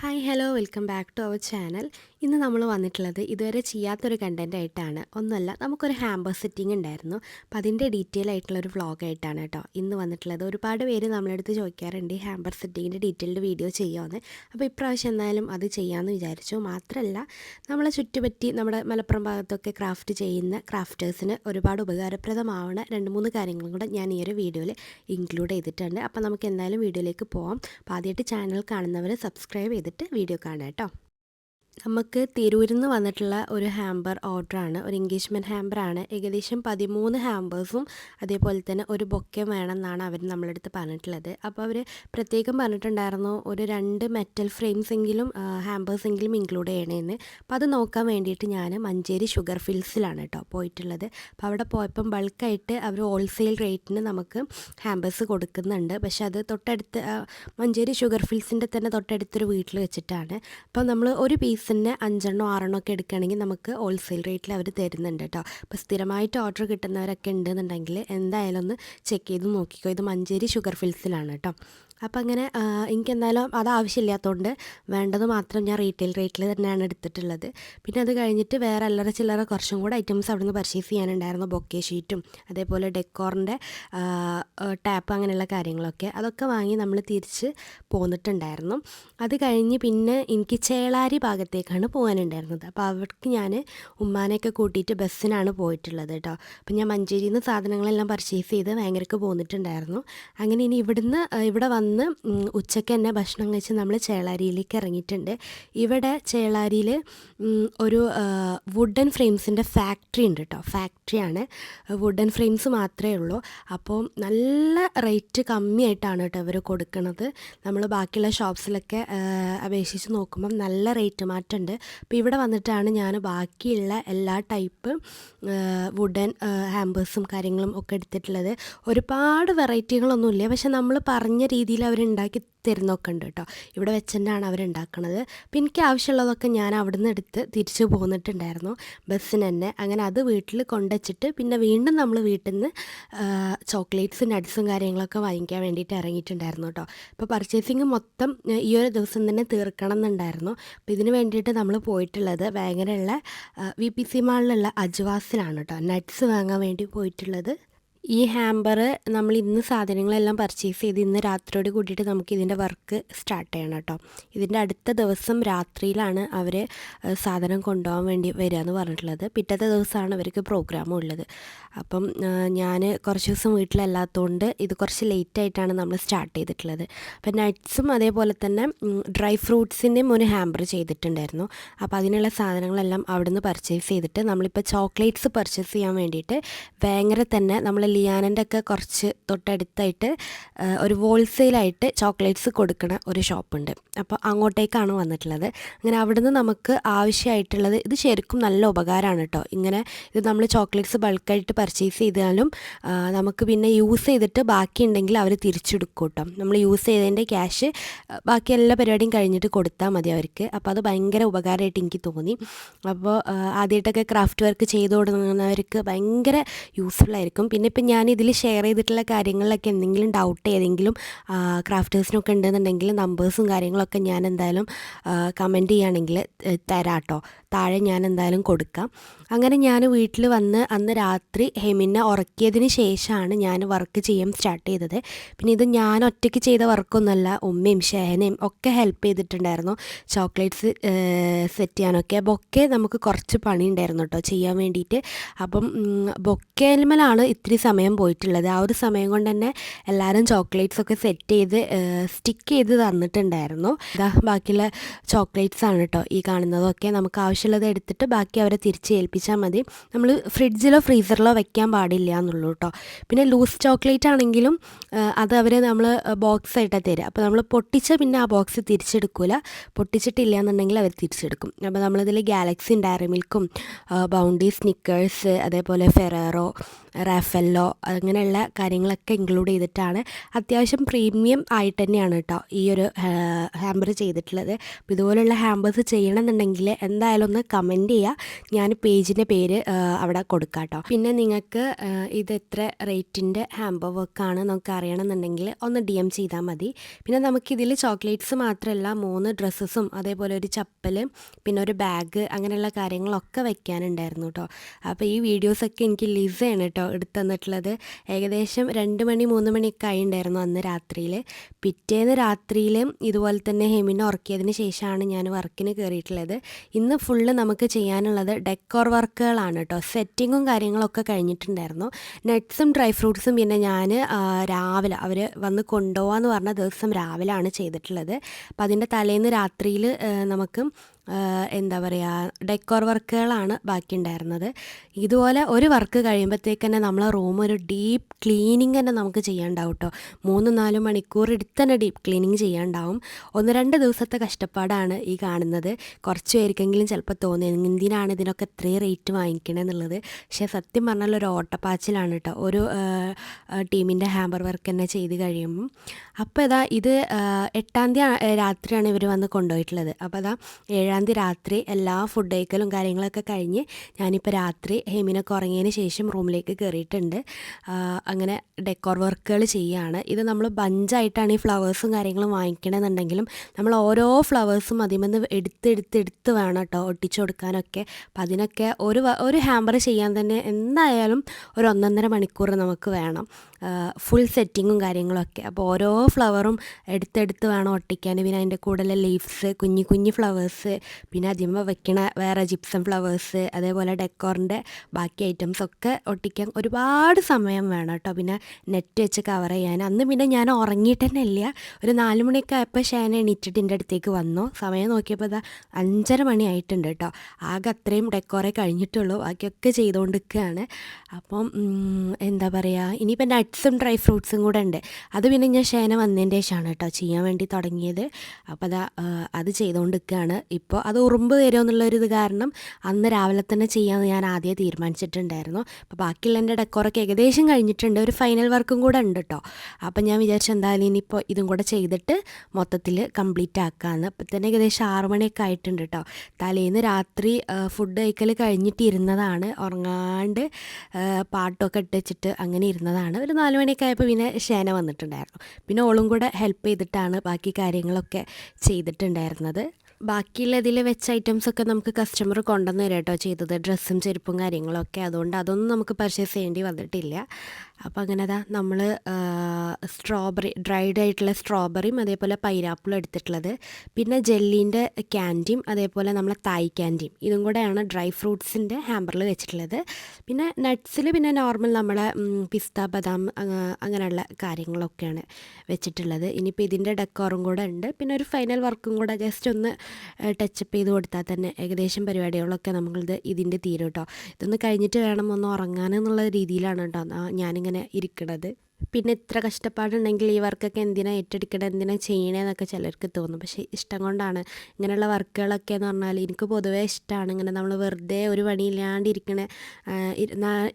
Hi hello welcome back to our channel ഇന്ന് നമ്മൾ വന്നിട്ടുള്ളത് ഇതുവരെ ചെയ്യാത്തൊരു കണ്ടന്റ് ആയിട്ടാണ്. ഒന്നുമല്ല നമുക്കൊരു ഹാമ്പർ സെറ്റിംഗ് ഉണ്ടായിരുന്നു. അപ്പം അതിന്റെ ഡീറ്റെയിൽ ആയിട്ടുള്ള ഒരു വ്ളോഗ് ആയിട്ടാണ് കേട്ടോ ഇന്ന് വന്നിട്ടുള്ളത് ഒരുപാട് പേര് നമ്മളെടുത്ത് ചോദിക്കാറുണ്ട് ഹാമ്പർ സെറ്റിങ്ങിന്റെ ഡീറ്റെയിൽഡ് വീഡിയോ ചെയ്യുമെന്ന് അപ്പോൾ ഇപ്രാവശ്യം എന്തായാലും അത് ചെയ്യാമെന്ന് വിചാരിച്ചു. മാത്രമല്ല നമ്മളെ ചുറ്റുപറ്റി നമ്മുടെ മലപ്പുറം ഭാഗത്തൊക്കെ ക്രാഫ്റ്റ് ചെയ്യുന്ന ക്രാഫ്റ്റേഴ്സിന് ഒരുപാട് ഉപകാരപ്രദമാവുന്ന രണ്ട് മൂന്ന് കാര്യങ്ങളും കൂടെ ഞാൻ ഈ ഒരു വീഡിയോയിൽ ഇൻക്ലൂഡ് ചെയ്തിട്ടുണ്ട്. അപ്പോൾ നമുക്ക് എന്തായാലും വീഡിയോയിലേക്ക് പോവാം. അപ്പോൾ ആദ്യമായിട്ട് ചാനൽ കാണുന്നവർ സബ്സ്ക്രൈബ് ചെയ്തിട്ട് വീഡിയോ കാണാം കേട്ടോ. നമുക്ക് തിരൂരിൽ നിന്ന് വന്നിട്ടുള്ള ഒരു ഹാമ്പർ ഓർഡറാണ് ഒരു എൻഗേജ്മെന്റ് ഹാമ്പറാണ് ഏകദേശം പതിമൂന്ന് ഹാമ്പേഴ്സും അതേപോലെ തന്നെ ഒരു ബൊക്കെ വേണമെന്നാണ് അവർ നമ്മളടുത്ത് പറഞ്ഞിട്ടുള്ളത്. അപ്പോൾ അവർ പ്രത്യേകം പറഞ്ഞിട്ടുണ്ടായിരുന്നു ഒരു രണ്ട് മെറ്റൽ ഫ്രെയിംസ് എങ്കിലും ഹാമ്പേഴ്സ് എങ്കിലും ഇൻക്ലൂഡ് ചെയ്യണമെന്ന് അപ്പോൾ അത് നോക്കാൻ വേണ്ടിയിട്ട് ഞാൻ മഞ്ചേരി ഷുഗർ ഫിൽസിലാണ് കേട്ടോ പോയിട്ടുള്ളത്. അപ്പോൾ അവിടെ പോയപ്പം ബൾക്കായിട്ട് അവർ ഹോൾസെയിൽ റേറ്റിന് നമുക്ക് ഹാമ്പേഴ്സ് കൊടുക്കുന്നുണ്ട്. പക്ഷേ അത് തൊട്ടടുത്ത് മഞ്ചേരി ഷുഗർ ഫിൽസിന്റെ തന്നെ തൊട്ടടുത്തൊരു വീട്ടിൽ വെച്ചിട്ടാണ്. അപ്പോൾ നമ്മൾ ഒരു പീസ് തന്നെ അഞ്ചെണ്ണോ ആറെണ്ണോ ഒക്കെ എടുക്കുകയാണെങ്കിൽ നമുക്ക് ഹോൾസെയിൽ റേറ്റിൽ അവർ തരുന്നുണ്ട് കേട്ടോ. അപ്പോൾ സ്ഥിരമായിട്ട് ഓർഡർ കിട്ടുന്നവരൊക്കെ ഉണ്ടെന്നുണ്ടെങ്കിൽ എന്തായാലും ഒന്ന് ചെക്ക് ചെയ്ത് നോക്കിക്കോ. ഇത് മഞ്ചേരി ഷുഗർ ഫിൽസിലാണ് കേട്ടോ. അപ്പോൾ അങ്ങനെ എനിക്കെന്തായാലും അത് ആവശ്യമില്ലാത്തതുകൊണ്ട് വേണ്ടത് മാത്രം ഞാൻ റീറ്റെയിൽ റേറ്റിൽ തന്നെയാണ് എടുത്തിട്ടുള്ളത്. പിന്നെ അത് കഴിഞ്ഞിട്ട് വേറെ അല്ലറ ചില്ലറ കുറച്ചും കൂടെ ഐറ്റംസ് അവിടെ നിന്ന് പർച്ചേസ് ചെയ്യാനുണ്ടായിരുന്നു ബൊക്കെ ഷീറ്റും അതേപോലെ ഡെക്കോറിന്റെ ടാപ്പ് അങ്ങനെയുള്ള കാര്യങ്ങളൊക്കെ അതൊക്കെ വാങ്ങി നമ്മൾ തിരിച്ച് പോന്നിട്ടുണ്ടായിരുന്നു. അത് കഴിഞ്ഞ് പിന്നെ എനിക്ക് ചേളാരി ഭാഗത്തേക്കാണ് പോകാനുണ്ടായിരുന്നത്. അപ്പോൾ അവർക്ക് ഞാൻ ഉമ്മാനെയൊക്കെ കൂട്ടിയിട്ട് ബസ്സിനാണ് പോയിട്ടുള്ളത് കേട്ടോ അപ്പം ഞാൻ മഞ്ചേരിയിൽ നിന്ന് സാധനങ്ങളെല്ലാം പർച്ചേസ് ചെയ്ത് ഭയങ്കരക്ക് പോന്നിട്ടുണ്ടായിരുന്നു. അങ്ങനെ ഇനി ഇവിടുന്ന് ഇവിടെ വന്ന് ഉച്ചയ്ക്ക് തന്നെ ഭക്ഷണം കഴിച്ച് നമ്മൾ ചേളാരിയിലേക്ക് ഇറങ്ങിയിട്ടുണ്ട്. ഇവിടെ ചേളാരിയിൽ ഒരു വുഡൻ ഫ്രെയിംസിന്റെ ഫാക്ടറി ഉണ്ട് കേട്ടോ ഫാക്ടറിയാണ് വുഡൻ ഫ്രെയിംസ് മാത്രമേ ഉള്ളൂ. അപ്പോൾ നല്ല റേറ്റ് കമ്മിയായിട്ടാണ് കേട്ടോ ഇവർ കൊടുക്കുന്നത് നമ്മൾ ബാക്കിയുള്ള ഷോപ്സിലൊക്കെ അപേക്ഷിച്ച് നോക്കുമ്പം നല്ല റേറ്റ് മാറ്റമുണ്ട്. അപ്പോൾ ഇവിടെ വന്നിട്ടാണ് ഞാൻ ബാക്കിയുള്ള എല്ലാ ടൈപ്പ് വുഡൻ ഹാമ്പേഴ്സും കാര്യങ്ങളും ഒക്കെ എടുത്തിട്ടുള്ളത്. ഒരുപാട് വെറൈറ്റികളൊന്നുമില്ല പക്ഷെ നമ്മൾ പറഞ്ഞ രീതിയിൽ അവരുണ്ടാക്കി തരുന്നൊക്കെ ഉണ്ട് കേട്ടോ. ഇവിടെ വെച്ചിട്ടാണ് അവരുണ്ടാക്കണത്. അപ്പം എനിക്ക് ആവശ്യമുള്ളതൊക്കെ ഞാൻ അവിടെ നിന്ന് എടുത്ത് തിരിച്ചു പോന്നിട്ടുണ്ടായിരുന്നു. ബസ്സിന് തന്നെ. അങ്ങനെ അത് വീട്ടിൽ കൊണ്ടുവച്ചിട്ട് പിന്നെ വീണ്ടും നമ്മൾ വീട്ടിൽ നിന്ന് ചോക്ലേറ്റ്സ് നട്ട്സും കാര്യങ്ങളൊക്കെ വാങ്ങിക്കാൻ വേണ്ടിയിട്ട് ഇറങ്ങിയിട്ടുണ്ടായിരുന്നു കേട്ടോ. അപ്പോൾ പർച്ചേസിങ് മൊത്തം ഈ ഒരു ദിവസം തന്നെ തീർക്കണം എന്നുണ്ടായിരുന്നു അപ്പോൾ ഇതിന് വേണ്ടിയിട്ട് നമ്മൾ പോയിട്ടുള്ളത് ഭയങ്കരമുള്ള വി പി സി മാളിലുള്ള അജ്വാസിലാണ് കേട്ടോ. നട്ട്സ് വാങ്ങാൻ വേണ്ടി പോയിട്ടുള്ളത്. ഈ ഹാമ്പർ നമ്മൾ ഇന്ന് സാധനങ്ങളെല്ലാം പർച്ചേസ് ചെയ്ത് ഇന്ന് രാത്രിയോട് കൂടിയിട്ട് നമുക്ക് ഇതിന്റെ വർക്ക് സ്റ്റാർട്ട് ചെയ്യണം കേട്ടോ. ഇതിന്റെ അടുത്ത ദിവസം രാത്രിയിലാണ് അവർ സാധനം കൊണ്ടുപോകാൻ വേണ്ടി വരിക എന്ന് പറഞ്ഞിട്ടുള്ളത്. പിറ്റത്തെ ദിവസമാണ് അവർക്ക് പ്രോഗ്രാമും ഉള്ളത്. അപ്പം ഞാൻ കുറച്ച് ദിവസം വീട്ടിലല്ലാത്തതുകൊണ്ട് ഇത് കുറച്ച് ലേറ്റ് ആയിട്ടാണ് നമ്മൾ സ്റ്റാർട്ട് ചെയ്തിട്ടുള്ളത്. അപ്പം നട്ട്സും അതേപോലെ തന്നെ ഡ്രൈ ഫ്രൂട്ട്സിന്റെയും ഒരു ഹാമ്പർ ചെയ്തിട്ടുണ്ടായിരുന്നു. അപ്പോൾ അതിനുള്ള സാധനങ്ങളെല്ലാം അവിടുന്ന് പർച്ചേസ് ചെയ്തിട്ട് നമ്മളിപ്പോൾ ചോക്ലേറ്റ്സ് പർച്ചേസ് ചെയ്യാൻ വേണ്ടിയിട്ട് ഭയങ്കര തന്നെ നമ്മൾ ലിയാനന്റെ ഒക്കെ കുറച്ച് തൊട്ടടുത്തായിട്ട് ഒരു ഹോൾസെയിലായിട്ട് ചോക്ലേറ്റ്സ് കൊടുക്കുന്ന ഒരു ഷോപ്പുണ്ട്. അപ്പോൾ അങ്ങോട്ടേക്കാണ് വന്നിട്ടുള്ളത്. അങ്ങനെ അവിടുന്ന് നമുക്ക് ആവശ്യമായിട്ടുള്ളത് ഇത് ശരിക്കും നല്ല ഉപകാരമാണ് കേട്ടോ. ഇങ്ങനെ ഇത് നമ്മൾ ചോക്ലേറ്റ്സ് ബൾക്കായിട്ട് പർച്ചേസ് ചെയ്താലും നമുക്ക് പിന്നെ യൂസ് ചെയ്തിട്ട് ബാക്കിയുണ്ടെങ്കിൽ അവർ തിരിച്ചെടുക്കും കേട്ടോ. നമ്മൾ യൂസ് ചെയ്തതിന്റെ ക്യാഷ് ബാക്കി എല്ലാ പരിപാടിയും കഴിഞ്ഞിട്ട് കൊടുത്താൽ മതി അവർക്ക്. അപ്പോൾ അത് ഭയങ്കര ഉപകാരമായിട്ട് എനിക്ക് തോന്നി. അപ്പോൾ ആദ്യമായിട്ടൊക്കെ ക്രാഫ്റ്റ് വർക്ക് ചെയ്തു കൊടുക്കുന്നവർക്ക് ഭയങ്കര യൂസ്ഫുൾ ആയിരിക്കും. പിന്നെ ഇപ്പം ഞാൻ ഇതിൽ ഷെയർ ചെയ്തിട്ടുള്ള കാര്യങ്ങളിലൊക്കെ എന്തെങ്കിലും ഡൗട്ട് ഏതെങ്കിലും ക്രാഫ്റ്റേഴ്സിനൊക്കെ ഉണ്ടെന്നുണ്ടെങ്കിൽ നമ്പേഴ്സും കാര്യങ്ങളൊക്കെ ഞാൻ എന്തായാലും കമന്റ് ചെയ്യുകയാണെങ്കിൽ തരാം കേട്ടോ താഴെ ഞാൻ എന്തായാലും കൊടുക്കാം. അങ്ങനെ ഞാൻ വീട്ടിൽ വന്ന് അന്ന് രാത്രി ഹെമിനെ ഉറക്കിയതിന് ശേഷമാണ് ഞാൻ വർക്ക് ചെയ്യാൻ സ്റ്റാർട്ട് ചെയ്തത്. പിന്നെ ഇത് ഞാൻ ഒറ്റയ്ക്ക് ചെയ്ത വർക്കൊന്നുമല്ല ഉമ്മയും ഷെഹനയും ഒക്കെ ഹെൽപ്പ് ചെയ്തിട്ടുണ്ടായിരുന്നു. ചോക്ലേറ്റ്സ് സെറ്റ് ചെയ്യാനൊക്കെ. ബൊക്കെ നമുക്ക് കുറച്ച് പണി ഉണ്ടായിരുന്നു കേട്ടോ ചെയ്യാൻ വേണ്ടിയിട്ട്. അപ്പം ബൊക്കേൽമലാണ് ഇത്തിരി സമയം പോയിട്ടുള്ളത്. ആ ഒരു സമയം കൊണ്ട് തന്നെ എല്ലാവരും ചോക്ലേറ്റ്സ് ഒക്കെ സെറ്റ് ചെയ്ത് സ്റ്റിക്ക് ചെയ്ത് തന്നിട്ടുണ്ടായിരുന്നു. ഇതാ ബാക്കിയുള്ള ചോക്ലേറ്റ്സ് ആണ് കേട്ടോ ഈ കാണുന്നതൊക്കെ. നമുക്ക് ആവശ്യമുള്ളത് എടുത്തിട്ട് ബാക്കി അവരെ തിരിച്ച് ഏൽപ്പിച്ചാൽ മതി. നമ്മൾ ഫ്രിഡ്ജിലോ ഫ്രീസറിലോ വെക്കാൻ പാടില്ല എന്നുള്ളൂ കേട്ടോ പിന്നെ ലൂസ് ചോക്ലേറ്റ് ആണെങ്കിലും അത് അവർ നമ്മൾ ബോക്സ് ആയിട്ടാണ് തരിക അപ്പോൾ നമ്മൾ പൊട്ടിച്ച പിന്നെ ആ ബോക്സ് തിരിച്ചെടുക്കില്ല പൊട്ടിച്ചിട്ടില്ല എന്നുണ്ടെങ്കിൽ അവർ തിരിച്ചെടുക്കും അപ്പോൾ നമ്മളിതിൽ ഗാലക്സി ഡയറി മിൽക്കും ബൗണ്ടി സ്നിക്കേഴ്സ് അതേപോലെ ഫെറേറോ റാഫെല്ലോ അങ്ങനെയുള്ള കാര്യങ്ങളൊക്കെ ഇൻക്ലൂഡ് ചെയ്തിട്ടാണ് അത്യാവശ്യം പ്രീമിയം ആയിട്ട് തന്നെയാണ് കേട്ടോ ഈ ഒരു ഹാമ്പർ ചെയ്തിട്ടുള്ളത്. അപ്പോൾ ഇതുപോലുള്ള ഹാമ്പേഴ്സ് ചെയ്യണമെന്നുണ്ടെങ്കിൽ എന്തായാലും ഒന്ന് കമന്റ് ചെയ്യുക ഞാൻ പേജിന്റെ പേര് അവിടെ കൊടുക്കാം കേട്ടോ പിന്നെ നിങ്ങൾക്ക് ഇത് എത്ര റേറ്റിന്റെ ഹാമ്പർ വർക്കാണ് നമുക്ക് അറിയണമെന്നുണ്ടെങ്കിൽ ഒന്ന് ഡി എം ചെയ്താൽ മതി. പിന്നെ നമുക്കിതിൽ ചോക്ലേറ്റ്സ് മാത്രമല്ല മൂന്ന് ഡ്രസ്സസും അതേപോലെ ഒരു ചപ്പൽ പിന്നെ ഒരു ബാഗ് അങ്ങനെയുള്ള കാര്യങ്ങളൊക്കെ വെക്കാനുണ്ടായിരുന്നു കേട്ടോ അപ്പോൾ ഈ വീഡിയോസൊക്കെ എനിക്ക് ലിസയാണ് കേട്ടോ എടുത്തു തന്നിട്ടുള്ളത് ഏകദേശം രണ്ട് മണി മൂന്ന് മണിയൊക്കെ ആയിണ്ടായിരുന്നു അന്ന് രാത്രിയിൽ പിറ്റേന്ന് രാത്രിയിൽ ഇതുപോലെ തന്നെ ഹെമിനെ ഉറക്കിയതിന് ശേഷമാണ് ഞാൻ വർക്കിന് കയറിയിട്ടുള്ളത് ഇന്ന് ഫുള്ള് നമുക്ക് ചെയ്യാനുള്ളത് ഡെക്കോർ വർക്കുകളാണ് കേട്ടോ സെറ്റിങ്ങും കാര്യങ്ങളൊക്കെ കഴിഞ്ഞിട്ടുണ്ടായിരുന്നു. നട്ട്സും ഡ്രൈ ഫ്രൂട്ട്സും പിന്നെ ഞാൻ രാവിലെ അവർ വന്ന് കൊണ്ടുപോകാന്ന് പറഞ്ഞ ദിവസം രാവിലെയാണ് ചെയ്തിട്ടുള്ളത്. അപ്പോൾ അതിന്റെ തലേന്ന് രാത്രിയിൽ നമുക്ക് എന്താ പറയുക ഡെക്കോർ വർക്കുകളാണ് ബാക്കിയുണ്ടായിരുന്നത്. ഇതുപോലെ ഒരു വർക്ക് കഴിയുമ്പോഴത്തേക്ക് തന്നെ നമ്മളെ റൂം ഒരു ഡീപ്പ് ക്ലീനിങ് തന്നെ നമുക്ക് ചെയ്യാണ്ടാവും കേട്ടോ മൂന്ന് നാല് മണിക്കൂർ എടുത്ത് തന്നെ ഡീപ്പ് ക്ലീനിങ് ചെയ്യാണ്ടാവും ഒന്ന് രണ്ട് ദിവസത്തെ കഷ്ടപ്പാടാണ് ഈ കാണുന്നത്. കുറച്ച് പേർക്കെങ്കിലും ചിലപ്പോൾ തോന്നി എന്തിനാണ് ഇതിനൊക്കെ ഇത്രയും റേറ്റ് വാങ്ങിക്കണമെന്നുള്ളത് പക്ഷേ സത്യം പറഞ്ഞാൽ ഒരു ഓട്ടപ്പാച്ചിലാണ് കേട്ടോ ഒരു ടീമിന്റെ ഹാമ്പർ വർക്ക് തന്നെ ചെയ്ത് കഴിയുമ്പം. അപ്പോൾ ഇതാ ഇത് എട്ടാം തീയതി രാത്രിയാണ് ഇവർ വന്ന് കൊണ്ടുപോയിട്ടുള്ളത്. അപ്പോൾ അതാ ഏഴാം തീയതി രാത്രി എല്ലാ ഫുഡ് കഴിക്കലും കാര്യങ്ങളൊക്കെ കഴിഞ്ഞ് ഞാനിപ്പോൾ രാത്രി ഹെമിനൊക്കെ ഉറങ്ങിയതിന് ശേഷം റൂമിലേക്ക് കയറിയിട്ടുണ്ട് അങ്ങനെ ഡെക്കോർ വർക്കുകൾ ചെയ്യുകയാണ് ഇത് നമ്മൾ ബഞ്ചായിട്ടാണ് ഈ ഫ്ലവേഴ്സും കാര്യങ്ങളും വാങ്ങിക്കണമെന്നുണ്ടെങ്കിലും നമ്മൾ ഓരോ ഫ്ലവേഴ്സും അതിമെന്ന് എടുത്ത് എടുത്ത് എടുത്ത് വേണം കേട്ടോ ഒട്ടിച്ചു കൊടുക്കാനൊക്കെ. അപ്പം അതിനൊക്കെ ഒരു ഒരു ഹാമ്പർ ചെയ്യാൻ തന്നെ എന്തായാലും ഒരു ഒന്നൊന്നര മണിക്കൂർ നമുക്ക് വേണം. ഫുൾ സെറ്റിങ്ങും കാര്യങ്ങളൊക്കെ അപ്പോൾ ഓരോ ഫ്ലവറും എടുത്തെടുത്ത് വേണം ഒട്ടിക്കാൻ പിന്നെ അതിന്റെ കൂടുതൽ ലീവ്സ് കുഞ്ഞു കുഞ്ഞു ഫ്ലവേഴ്സ് പിന്നെ അതിന്മേൽ വെക്കണ വേറെ ജിപ്സം ഫ്ലവേഴ്സ് അതേപോലെ ഡെക്കോറിന്റെ ബാക്കി ഐറ്റംസ് ഒക്കെ ഒട്ടിക്കാൻ ഒരുപാട് സമയം വേണം കേട്ടോ. പിന്നെ നെറ്റ് വെച്ച് കവർ ചെയ്യാൻ. അന്ന് പിന്നെ ഞാൻ ഉറങ്ങിയിട്ട് തന്നെ ഇല്ല. ഒരു നാല് മണിയൊക്കെ ആയപ്പോൾ ഷേന എണീറ്റിട്ട് എന്റെ അടുത്തേക്ക് വന്നു. സമയം നോക്കിയപ്പോൾ ഇതാ അഞ്ചര മണി ആയിട്ടുണ്ട് കേട്ടോ. ആകെ അത്രയും ഡെക്കോറേ കഴിഞ്ഞിട്ടുള്ളൂ. ബാക്കിയൊക്കെ ചെയ്തുകൊണ്ടിരിക്കുകയാണ് അപ്പം എന്താ പറയുക ഇനിയിപ്പോൾ നട്ട്സും ഡ്രൈ ഫ്രൂട്ട്സും കൂടെ ഉണ്ട്. അത് പിന്നെ ഞാൻ ശേന വന്നതിന്റെ ശേഷമാണ് കേട്ടോ ചെയ്യാൻ വേണ്ടി തുടങ്ങിയത്. അപ്പോൾ അതാ അത് അത് ചെയ്തുകൊണ്ടിരിക്കുകയാണ്. ഇപ്പോൾ അത് ഉറുമ്പ് തരുമോ എന്നുള്ളൊരിത് കാരണം അന്ന് രാവിലെ തന്നെ ചെയ്യാമെന്ന് ഞാൻ ആദ്യം തീരുമാനിച്ചിട്ടുണ്ടായിരുന്നു. അപ്പോൾ ബാക്കിയുള്ള എന്റെ ഡെക്കോറൊക്കെ ഏകദേശം കഴിഞ്ഞിട്ടുണ്ട്. ഒരു ഫൈനൽ വർക്കും കൂടെ ഉണ്ട് കേട്ടോ. അപ്പം ഞാൻ വിചാരിച്ചു എന്തായാലും ഇനിയിപ്പോൾ ഇതും കൂടെ ചെയ്തിട്ട് മൊത്തത്തിൽ കംപ്ലീറ്റ് ആക്കാമെന്ന്. അപ്പം തന്നെ ഏകദേശം ആറ് മണിയൊക്കെ ആയിട്ടുണ്ട് കേട്ടോ. തലേന്ന് രാത്രി ഫുഡ് കഴിക്കൽ കഴിഞ്ഞിട്ടിരുന്നതാണ്. ഉറങ്ങാണ്ട് പാട്ടൊക്കെ ഇട്ട് വെച്ചിട്ട് അങ്ങനെ ഇരുന്നതാണ്. ഒരു നാല് മണിയൊക്കെ പിന്നെ ഷേന വന്നിട്ടുണ്ടായിരുന്നു. പിന്നെ ഓളും കൂടെ ഹെൽപ്പ് ചെയ്തിട്ടാണ് ബാക്കി കാര്യങ്ങളൊക്കെ ചെയ്തിട്ടുണ്ടായിരുന്നത്. ബാക്കിയുള്ള ഇതിൽ വെച്ച ഐറ്റംസ് ഒക്കെ നമുക്ക് കസ്റ്റമർ കൊണ്ടുവന്ന് തരാം കേട്ടോ ചെയ്തത്. ഡ്രസ്സും ചെരുപ്പും കാര്യങ്ങളൊക്കെ. അതുകൊണ്ട് അതൊന്നും നമുക്ക് പർച്ചേസ് ചെയ്യേണ്ടി വന്നിട്ടില്ല. അപ്പോൾ അങ്ങനെ അതാ നമ്മൾ സ്ട്രോബെറി ഡ്രൈഡ് ആയിട്ടുള്ള സ്ട്രോബെറിയും അതേപോലെ പൈനാപ്പിളും എടുത്തിട്ടുള്ളത്. പിന്നെ ജെല്ലീന്റെ ക്യാൻഡിയും അതേപോലെ നമ്മളെ തായ് ക്യാൻഡിയും ഇതും കൂടെയാണ് ഡ്രൈ ഫ്രൂട്ട്സിന്റെ ഹാമ്പറിൽ വെച്ചിട്ടുള്ളത്. പിന്നെ നട്ട്സിൽ പിന്നെ നോർമൽ നമ്മളെ പിസ്ത ബദാം അങ്ങ- അങ്ങനെയുള്ള കാര്യങ്ങളൊക്കെയാണ് വെച്ചിട്ടുള്ളത്. ഇനിയിപ്പോൾ ഇതിന്റെ ഡെക്കോറും കൂടെ ഉണ്ട്. പിന്നെ ഒരു ഫൈനൽ വർക്കും കൂടെ ജസ്റ്റ് ഒന്ന് ടച്ചപ്പ് ചെയ്ത് കൊടുത്താൽ തന്നെ ഏകദേശം പരിപാടികളൊക്കെ നമ്മളിത് ഇതിന്റെ തീരും കേട്ടോ ഇതൊന്ന് കഴിഞ്ഞിട്ട് വേണം ഒന്ന് ഉറങ്ങാനെന്നുള്ള രീതിയിലാണ് കേട്ടോ ആ- ഞാനിങ്ങനെ ഇരിക്കണത്. പിന്നെ ഇത്ര കഷ്ടപ്പാടുണ്ടെങ്കിൽ ഈ വർക്കൊക്കെ എന്തിനാ ഏറ്റെടുക്കണം? എന്തിനാ ചെയ്യണേന്നൊക്കെ ചിലർക്ക് തോന്നും. പക്ഷേ ഇഷ്ടം കൊണ്ടാണ്. ഇങ്ങനെയുള്ള വർക്കുകളൊക്കെ എന്ന് പറഞ്ഞാൽ എനിക്ക് പൊതുവേ ഇഷ്ടമാണ് ഇങ്ങനെ നമ്മൾ വെറുതെ ഒരു പണിയില്ലാണ്ട് ഇരിക്കണ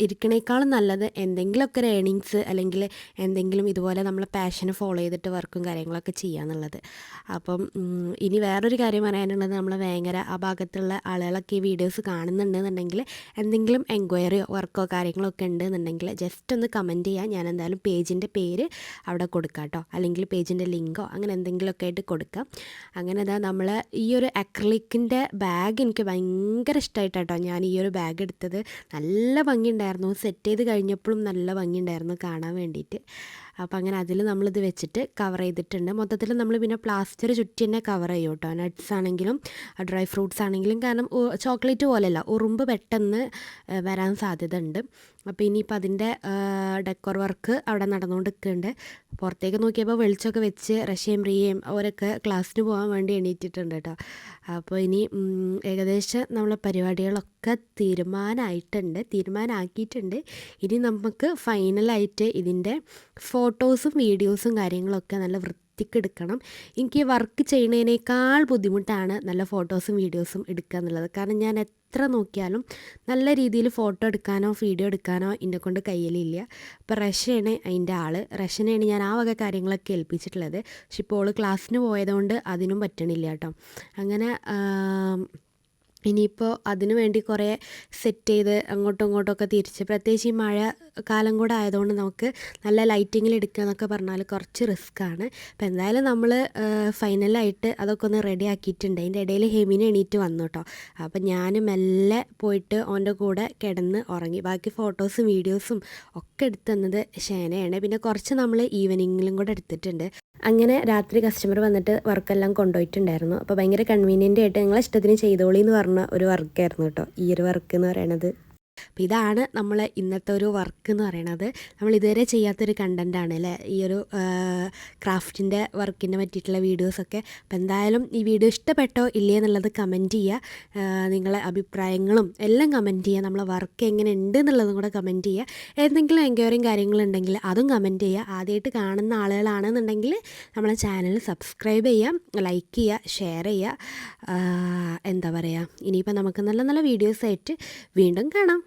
ഇരിക്കണേക്കാളും നല്ലത് എന്തെങ്കിലുമൊക്കെ ഒരു ഏണിങ്സ് അല്ലെങ്കിൽ എന്തെങ്കിലും ഇതുപോലെ നമ്മൾ പാഷന് ഫോളോ ചെയ്തിട്ട് വർക്കും കാര്യങ്ങളൊക്കെ ചെയ്യാന്നുള്ളത് അപ്പം ഇനി വേറൊരു കാര്യം പറയാനുള്ളത് നമ്മൾ ഭയങ്കര ആ ഭാഗത്തുള്ള ആളുകളൊക്കെ ഈ വീഡിയോസ് കാണുന്നുണ്ടെന്നുണ്ടെങ്കിൽ എന്തെങ്കിലും എൻക്വയറിയോ വർക്കോ കാര്യങ്ങളോ ഒക്കെ ഉണ്ടെന്നുണ്ടെങ്കിൽ ജസ്റ്റ് ഒന്ന് കമന്റ് ചെയ്യാം ഞാൻ എന്തായാലും പേജിന്റെ പേര് അവിടെ കൊടുക്കാം കേട്ടോ. അല്ലെങ്കിൽ പേജിന്റെ ലിങ്കോ അങ്ങനെ എന്തെങ്കിലുമൊക്കെ ആയിട്ട് കൊടുക്കാം. അങ്ങനെ അതാ നമ്മൾ ഈ ഒരു അക്രലിക്കിന്റെ ബാഗ് എനിക്ക് ഭയങ്കര ഇഷ്ടമായിട്ടോ ഞാൻ ഈ ഒരു ബാഗ് എടുത്തത്. നല്ല ഭംഗിയുണ്ടായിരുന്നു. സെറ്റ് ചെയ്ത് കഴിഞ്ഞപ്പോഴും നല്ല ഭംഗിയുണ്ടായിരുന്നു കാണാൻ വേണ്ടിയിട്ട്. അപ്പോൾ അങ്ങനെ അതിൽ നമ്മളിത് വെച്ചിട്ട് കവർ ചെയ്തിട്ടുണ്ട്. മൊത്തത്തിൽ നമ്മൾ പിന്നെ പ്ലാസ്റ്റർ ചുറ്റി തന്നെ കവർ ചെയ്യും കേട്ടോ. നട്ട്സ് ആണെങ്കിലും ഡ്രൈ ഫ്രൂട്ട്സ് ആണെങ്കിലും. കാരണം ചോക്ലേറ്റ് പോലെയല്ല ഉറുമ്പ് പെട്ടെന്ന് വരാൻ സാധ്യത ഉണ്ട് അപ്പോൾ ഇനിയിപ്പോൾ അതിന്റെ ഡെക്കോർ വർക്ക് അവിടെ നടന്നുകൊണ്ട് നിൽക്കുന്നുണ്ട് പുറത്തേക്ക് നോക്കിയപ്പോൾ വെളിച്ചമൊക്കെ വെച്ച് റഷ്യയും റിയയും അവരൊക്കെ ക്ലാസ്സിന് പോകാൻ വേണ്ടി എണീറ്റിട്ടുണ്ട് കേട്ടോ. അപ്പോൾ ഇനി ഏകദേശം നമ്മളെ പരിപാടികളൊക്കെ തീരുമാനമായിട്ടുണ്ട് തീരുമാനമാക്കിയിട്ടുണ്ട് ഇനി നമുക്ക് ഫൈനലായിട്ട് ഇതിന്റെ ഫോട്ടോസും വീഡിയോസും കാര്യങ്ങളൊക്കെ നല്ല വൃത്തിക്ക് എടുക്കണം. എനിക്ക് വർക്ക് ചെയ്യുന്നതിനേക്കാൾ ബുദ്ധിമുട്ടാണ് നല്ല ഫോട്ടോസും വീഡിയോസും എടുക്കുക എന്നുള്ളത്. കാരണം ഞാൻ എത്ര നോക്കിയാലും നല്ല രീതിയിൽ ഫോട്ടോ എടുക്കാനോ വീഡിയോ എടുക്കാനോ എന്നെ കൊണ്ട് കയ്യിലില്ല. അപ്പോൾ റഷ്യയാണ് അതിന്റെ ആൾ റഷ്യനെയാണ് ഞാൻ ആ വക കാര്യങ്ങളൊക്കെ ഏൽപ്പിച്ചിട്ടുള്ളത്. പക്ഷെ ഇപ്പോൾ ഓൾ ക്ലാസ്സിന് പോയതുകൊണ്ട് അതിനും പറ്റണില്ല കേട്ടോ. അങ്ങനെ ഇനിയിപ്പോൾ അതിനു വേണ്ടി കുറേ സെറ്റ് ചെയ്ത് അങ്ങോട്ടും ഇങ്ങോട്ടും ഒക്കെ തിരിച്ച്. പ്രത്യേകിച്ച് ഈ മഴ കാലം കൂടെ ആയതുകൊണ്ട് നമുക്ക് നല്ല ലൈറ്റിങ്ങിൽ എടുക്കുക എന്നൊക്കെ പറഞ്ഞാൽ കുറച്ച് റിസ്ക് ആണ്. അപ്പോൾ എന്തായാലും നമ്മൾ ഫൈനലായിട്ട് അതൊക്കെ ഒന്ന് റെഡി ആക്കിയിട്ടുണ്ട്. അതിന്റെ ഇടയിൽ ഹെമിന് എണീറ്റ് വന്നു കേട്ടോ. അപ്പം ഞാൻ മെല്ലെ പോയിട്ട് ഓന്റെ കൂടെ കിടന്ന് ഉറങ്ങി. ബാക്കി ഫോട്ടോസും വീഡിയോസും ഒക്കെ എടുത്തു തന്നത് ഷേനയാണ്. പിന്നെ കുറച്ച് നമ്മൾ ഈവനിങ്ങിലും കൂടെ എടുത്തിട്ടുണ്ട്. അങ്ങനെ രാത്രി കസ്റ്റമർ വന്നിട്ട് വർക്കെല്ലാം കൊണ്ടുപോയിട്ടുണ്ടായിരുന്നു. അപ്പോൾ ഭയങ്കര കൺവീനിയന്റ് ആയിട്ട് നിങ്ങളെ ഇഷ്ടത്തിന് ചെയ്തോളി എന്ന് പറഞ്ഞ ഒരു വർക്കായിരുന്നു കേട്ടോ. ഈ ഒരു വർക്ക് എന്ന് പറയണത്. അപ്പോൾ ഇതാണ് നമ്മൾ ഇന്നത്തെ ഒരു വർക്ക് എന്ന് പറയണത്. നമ്മൾ ഇതുവരെ ചെയ്യാത്തൊരു കണ്ടന്റാണ് അല്ലേ ഈ ഒരു ക്രാഫ്റ്റിന്റെ വർക്കിനെ പറ്റിയിട്ടുള്ള വീഡിയോസൊക്കെ അപ്പോൾ എന്തായാലും ഈ വീഡിയോ ഇഷ്ടപ്പെട്ടോ ഇല്ലേ എന്നുള്ളത് കമന്റ് ചെയ്യുക നിങ്ങളെ അഭിപ്രായങ്ങളും എല്ലാം കമന്റ് ചെയ്യുക നമ്മളെ വർക്ക് എങ്ങനെ ഉണ്ട് എന്നുള്ളതും കൂടെ കമന്റ് ചെയ്യുക എന്തെങ്കിലും എൻക്വയറിയും കാര്യങ്ങളുണ്ടെങ്കിൽ അതും കമന്റ് ചെയ്യുക ആദ്യമായിട്ട് കാണുന്ന ആളുകളാണെന്നുണ്ടെങ്കിൽ നമ്മളെ ചാനൽ സബ്സ്ക്രൈബ് ചെയ്യുക ലൈക്ക് ചെയ്യുക ഷെയർ ചെയ്യുക എന്താ പറയുക ഇനിയിപ്പോൾ നമുക്ക് നല്ല നല്ല വീഡിയോസായിട്ട് വീണ്ടും കാണാം.